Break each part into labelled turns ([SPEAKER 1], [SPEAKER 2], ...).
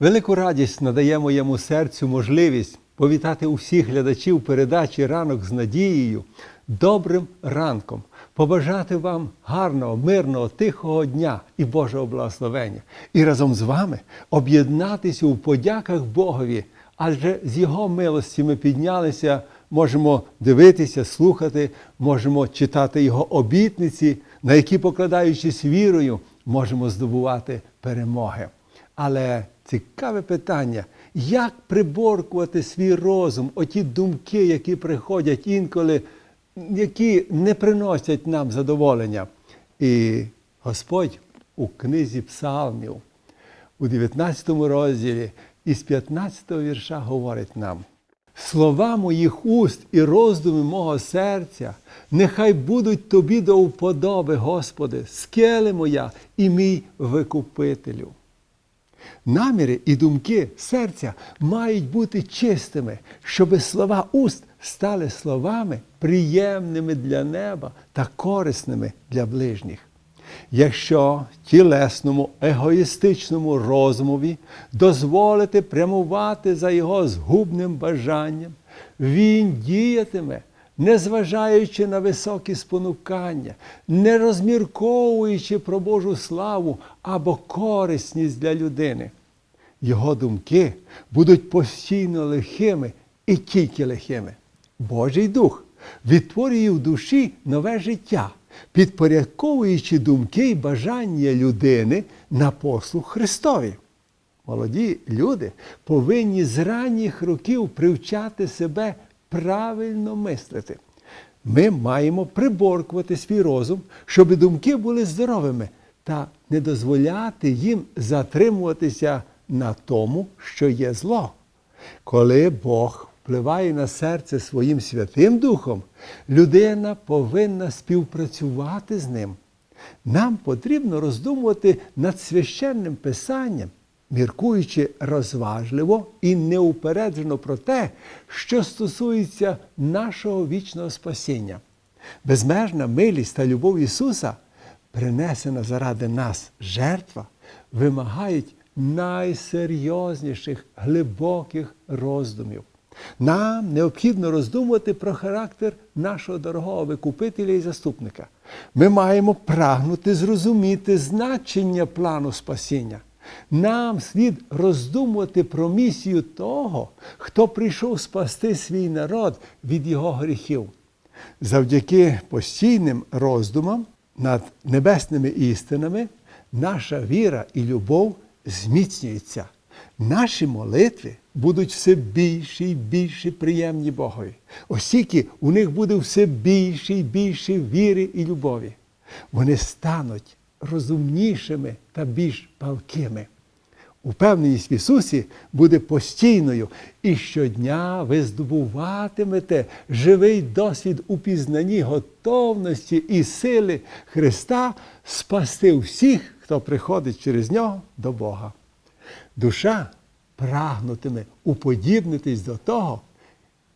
[SPEAKER 1] Велику радість надає моєму серцю можливість повітати усіх глядачів передачі Ранок з надією добрим ранком, побажати вам гарного, мирного, тихого дня і Божого благословення. І разом з вами об'єднатися у подяках Богові, адже з Його милості ми піднялися, можемо дивитися, слухати, можемо читати Його обітниці, на які, покладаючись вірою, можемо здобувати перемоги. Але цікаве питання, як приборкувати свій розум, оті думки, які приходять інколи, які не приносять нам задоволення. І Господь у книзі Псалмів, у 19 розділі із 15 вірша говорить нам. Слова моїх уст і роздуми мого серця, нехай будуть тобі до вподоби, Господи, скеле моя і мій викупителю. Наміри і думки серця мають бути чистими, щоб слова уст стали словами приємними для неба та корисними для ближніх. Якщо тілесному егоїстичному розумові дозволити прямувати за його згубним бажанням, він діятиме, незважаючи на високі спонукання, не розмірковуючи про Божу славу або корисність для людини. Його думки будуть постійно лихими і тільки лихими. Божий дух відтворює в душі нове життя, підпорядковуючи думки і бажання людини на послуг Христові. Молоді люди повинні з ранніх років привчати себе правильно мислити. Ми маємо приборкувати свій розум, щоб думки були здоровими та не дозволяти їм затримуватися на тому, що є зло. Коли Бог впливає на серце своїм Святим Духом, людина повинна співпрацювати з ним. Нам потрібно роздумувати над священним писанням, міркуючи розважливо і неупереджено про те, що стосується нашого вічного спасіння. Безмежна милість та любов Ісуса, принесена заради нас жертва, вимагають найсерйозніших глибоких роздумів. Нам необхідно роздумувати про характер нашого дорогого викупителя і заступника. Ми маємо прагнути зрозуміти значення плану спасіння. Нам слід роздумувати про місію того, хто прийшов спасти свій народ від його гріхів. Завдяки постійним роздумам над небесними істинами наша віра і любов зміцнюються. Наші молитви будуть все більше і більше приємні Богові, оскільки у них буде все більше і більше віри і любові. Вони стануть розумнішими та більш палкими. Упевненість в Ісусі буде постійною, і щодня ви здобуватимете живий досвід у пізнанні готовності і сили Христа спасти всіх, хто приходить через нього до Бога. Душа прагнутиме уподібнитись до того,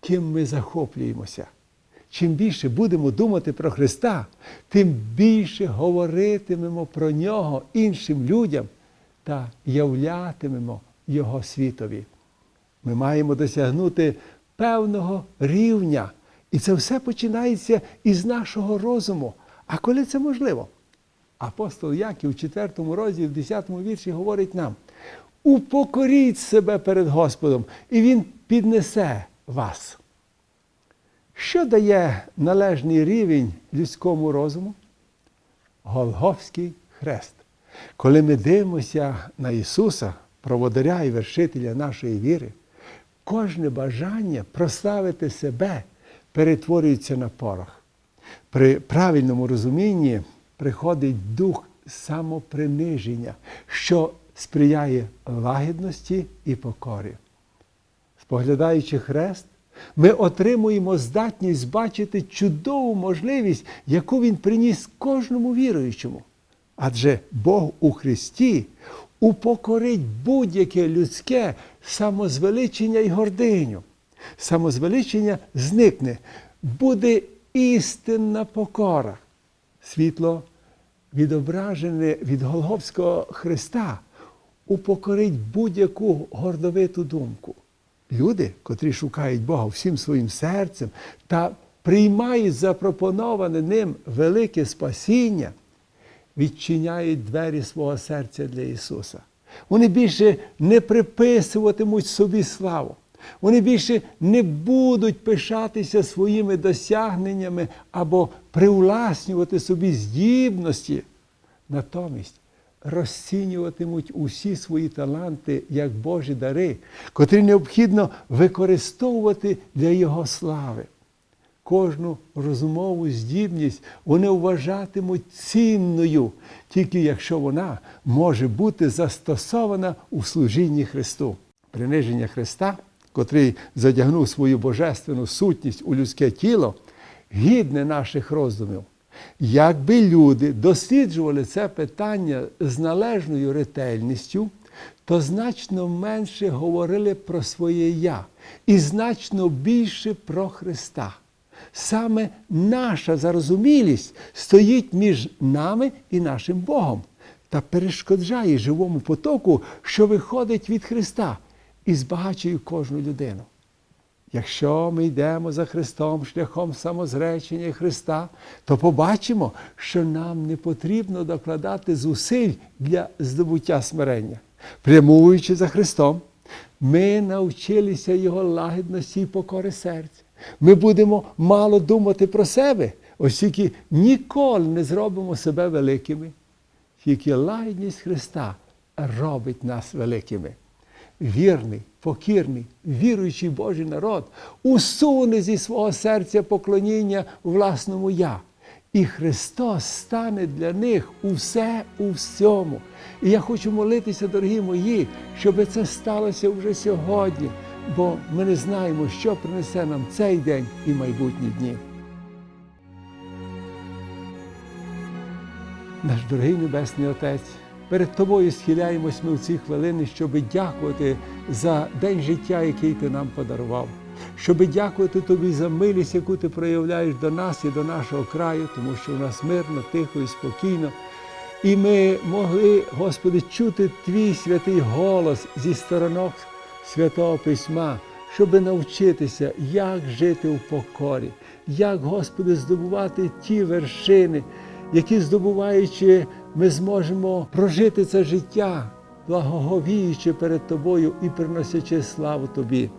[SPEAKER 1] ким ми захоплюємося. Чим більше будемо думати про Христа, тим більше говоритимемо про нього іншим людям та являтимемо Його світові. Ми маємо досягнути певного рівня. І це все починається із нашого розуму. А коли це можливо? Апостол Яків у 4 розділі, в 10 вірші говорить нам: упокоріть себе перед Господом, і Він піднесе вас. Що дає належний рівень людському розуму? Голговський хрест. Коли ми дивимося на Ісуса, проводаря і вершителя нашої віри, кожне бажання прославити себе перетворюється на порох. При правильному розумінні приходить дух самоприниження, що сприяє лагідності і покорі. Споглядаючи хрест, ми отримуємо здатність бачити чудову можливість, яку Він приніс кожному віруючому. Адже Бог у Христі упокорить будь-яке людське самозвеличення і гординю. Самозвеличення зникне, буде істинна покора. Світло відображене від Голговського Христа упокорить будь-яку гордовиту думку. Люди, котрі шукають Бога всім своїм серцем та приймають запропоноване ним велике спасіння, відчиняють двері свого серця для Ісуса. Вони більше не приписуватимуть собі славу. Вони більше не будуть пишатися своїми досягненнями або привласнювати собі здібності. Натомість розцінюватимуть усі свої таланти як Божі дари, котрі необхідно використовувати для Його слави. Кожну розумову здібність вони вважатимуть цінною, тільки якщо вона може бути застосована у служінні Христу. Приниження Христа, котрий задягнув свою божественну сутність у людське тіло, гідне наших роздумів. Якби люди досліджували це питання з належною ретельністю, то значно менше говорили про своє я і значно більше про Христа. Саме наша зарозумілість стоїть між нами і нашим Богом та перешкоджає живому потоку, що виходить від Христа, і збагачує кожну людину. Якщо ми йдемо за Христом шляхом самозречення Христа, то побачимо, що нам не потрібно докладати зусиль для здобуття смирення. Прямуючи за Христом, ми навчилися Його лагідності і покори серця. Ми будемо мало думати про себе, оскільки ніколи не зробимо себе великими. Тільки лагідність Христа робить нас великими вірний, покірний, віруючий Божий народ усуне зі свого серця поклоніння власному я. І Христос стане для них усе у всьому. І я хочу молитися, дорогі мої, щоб це сталося вже сьогодні, бо ми не знаємо, що принесе нам цей день і майбутні дні. Наш дорогий Небесний Отець, перед Тобою схиляємось ми в ці хвилини, щоб дякувати за день життя, який Ти нам подарував, щоб дякувати Тобі за милість, яку ти проявляєш до нас і до нашого краю, тому що у нас мирно, тихо і спокійно. І ми могли, Господи, чути Твій святий голос зі сторонок Святого Письма, щоб навчитися, як жити в покорі, як, Господи, здобувати ті вершини, які здобуваючи, ми зможемо прожити це життя, благоговіючи перед Тобою і приносячи славу Тобі.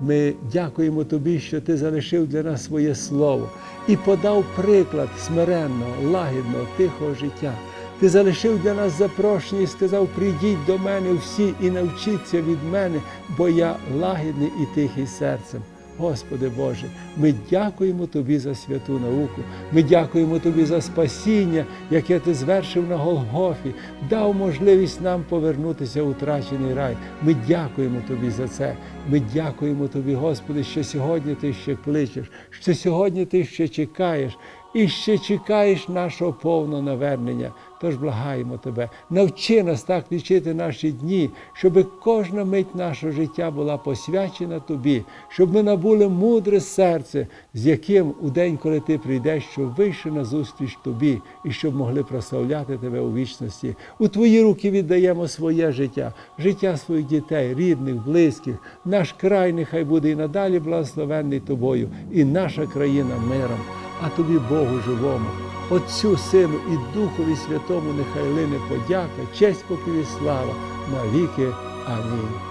[SPEAKER 1] Ми дякуємо Тобі, що Ти залишив для нас своє слово і подав приклад смиренного, лагідного, тихого життя. Ти залишив для нас запрошення і сказав: прийдіть до мене всі і навчіться від мене, бо я лагідний і тихий серцем. Господи Боже, ми дякуємо Тобі за святу науку. Ми дякуємо Тобі за спасіння, яке Ти звершив на Голгофі, дав можливість нам повернутися у втрачений рай. Ми дякуємо Тобі за це. Ми дякуємо Тобі, Господи, що сьогодні Ти ще кличеш, що сьогодні Ти ще чекаєш. І ще чекаєш нашого повного навернення. Тож благаємо Тебе, навчи нас так лічити наші дні, щоб кожна мить нашого життя була посвячена Тобі, щоб ми набули мудре серце, з яким у день, коли Ти прийдеш, щоб вийшли на зустріч Тобі, і щоб могли прославляти Тебе у вічності. У Твої руки віддаємо своє життя, життя своїх дітей, рідних, близьких. Наш край нехай буде і надалі благословенний Тобою, і наша країна миром а тобі, Богу живому, Отцю Сину і Духові Святому нехай лине подяка, честь покій і слава навіки. Амінь.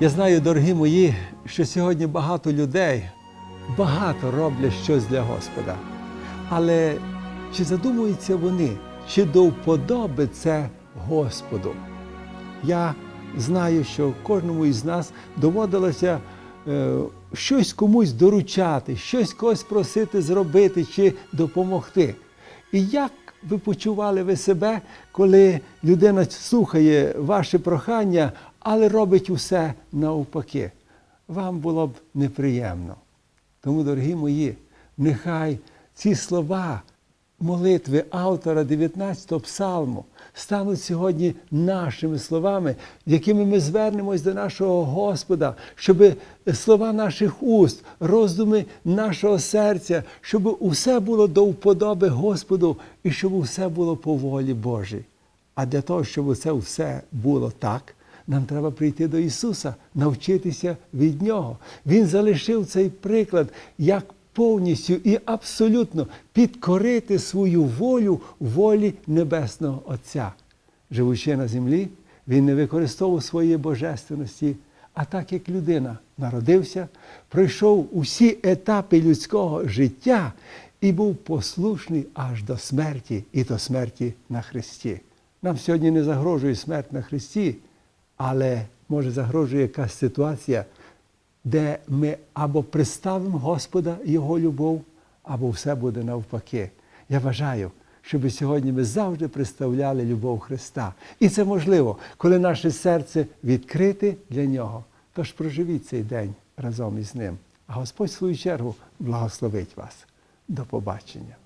[SPEAKER 1] Я знаю, дорогі мої, що сьогодні багато людей багато роблять щось для Господа. Але чи задумуються вони, чи до вподоби це Господу? Я знаю, що кожному із нас доводилося щось комусь доручати, щось когось просити зробити чи допомогти. І як ви почували ви себе, коли людина слухає ваше прохання, але робить усе навпаки? Вам було б неприємно. Тому, дорогі мої, нехай ці слова молитви автора 19-го псалму стануть сьогодні нашими словами, якими ми звернемось до нашого Господа, щоб слова наших уст, роздуми нашого серця, щоб усе було до вподоби Господу і щоб усе було по волі Божій. А для того, щоб це все було так, нам треба прийти до Ісуса, навчитися від Нього. Він залишив цей приклад, як повністю і абсолютно підкорити свою волю волі Небесного Отця. Живучи на землі, він не використовував своєї божественності, а так як людина народився, пройшов усі етапи людського життя і був послушний аж до смерті, і до смерті на Христі. Нам сьогодні не загрожує смерть на Христі, але може загрожує якась ситуація, де ми або представимо Господа Його любов, або все буде навпаки. Я бажаю, щоб сьогодні ми завжди представляли любов Христа. І це можливо, коли наше серце відкрите для Нього. Тож проживіть цей день разом із Ним. А Господь в свою чергу благословить вас. До побачення.